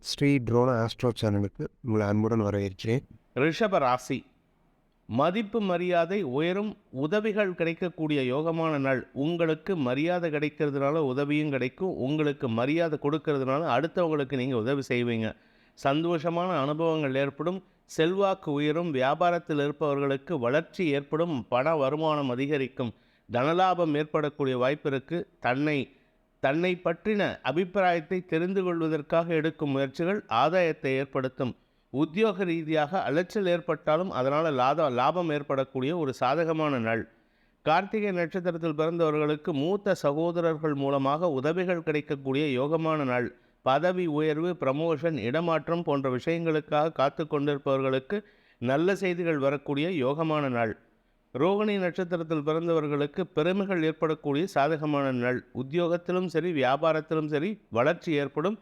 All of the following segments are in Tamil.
ஸ்ரீ ட்ரோன ஆஸ்ட்ரோ சேனலுக்கு உங்களை அன்புடன் வரவேற்கிறேன். ரிஷப ராசி. மதிப்பு மரியாதை உயரும் உதவிகள் கிடைக்கக்கூடிய யோகமான நாள். உங்களுக்கு மரியாதை கிடைக்கிறதுனால உதவியும் கிடைக்கும். உங்களுக்கு மரியாதை கொடுக்கறதுனால அடுத்தவங்களுக்கு நீங்கள் உதவி செய்வீங்க. சந்தோஷமான அனுபவங்கள் ஏற்படும். செல்வாக்கு உயரும். வியாபாரத்தில் இருப்பவர்களுக்கு வளர்ச்சி ஏற்படும். பண வருமானம் அதிகரிக்கும். தனலாபம் ஏற்படக்கூடிய வாய்ப்பு இருக்குது தன்னை தன்னை பற்றின அபிப்பிராயத்தை தெரிந்து கொள்வதற்காக எடுக்கும் முயற்சிகள் ஆதாயத்தை ஏற்படுத்தும். உத்தியோக ரீதியாக அலைச்சல் ஏற்பட்டாலும் அதனால் லாத லாபம் ஏற்படக்கூடிய ஒரு சாதகமான நாள். கார்த்திகை நட்சத்திரத்தில் பிறந்தவர்களுக்கு மூத்த சகோதரர்கள் மூலமாக உதவிகள் கிடைக்கக்கூடிய யோகமான நாள். பதவி உயர்வு ப்ரமோஷன் இடமாற்றம் போன்ற விஷயங்களுக்காக காத்து கொண்டிருப்பவர்களுக்கு நல்ல செய்திகள் வரக்கூடிய யோகமான நாள். ரோகிணி நட்சத்திரத்தில் பிறந்தவர்களுக்கு பெருமைகள் ஏற்படக்கூடிய சாதகமான நாள். உத்தியோகத்திலும் சரி வியாபாரத்திலும் சரி வளர்ச்சி ஏற்படும்.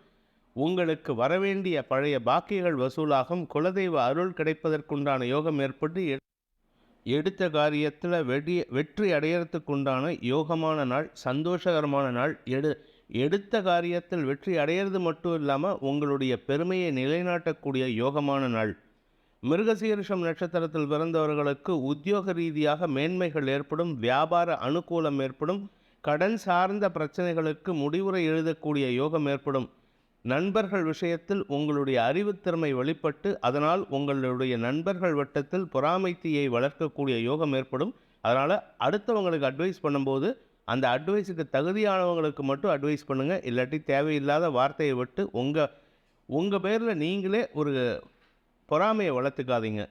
உங்களுக்கு வரவேண்டிய பழைய பாக்கியங்கள் வசூலாகும். குலதெய்வ அருள் கிடைப்பதற்குண்டான யோகம் ஏற்பட்டு எடுத்த காரியத்தில் வெடி வெற்றி அடையிறதுக்குண்டான யோகமான நாள் சந்தோஷகரமான நாள். எடு எடுத்த காரியத்தில் வெற்றி அடையிறது மட்டும் இல்லாமல் உங்களுடைய பெருமையை நிலைநாட்டக்கூடிய யோகமான நாள். மிருகசீரிஷம் நட்சத்திரத்தில் பிறந்தவர்களுக்கு உத்தியோக ரீதியாக மேன்மைகள் ஏற்படும் வியாபார அனுகூலம் ஏற்படும் கடன் சார்ந்த பிரச்சனைகளுக்கு முடிவுரை எழுதக்கூடிய யோகம் ஏற்படும். நண்பர்கள் விஷயத்தில் உங்களுடைய அறிவுத்திறமை வெளிப்பட்டு அதனால் உங்களுடைய நண்பர்கள் வட்டத்தில் பொறாமைத்தீயை வளர்க்கக்கூடிய யோகம் ஏற்படும். அதனால் அடுத்தவங்களுக்கு அட்வைஸ் பண்ணும்போது அந்த அட்வைஸுக்கு தகுதியானவங்களுக்கு மட்டும் அட்வைஸ் பண்ணுங்கள் இல்லாட்டி தேவையில்லாத வார்த்தையை விட்டு உங்கள் உங்கள் பேரில் நீங்களே ஒரு பொறாமையை வளர்த்துக்காதீங்க.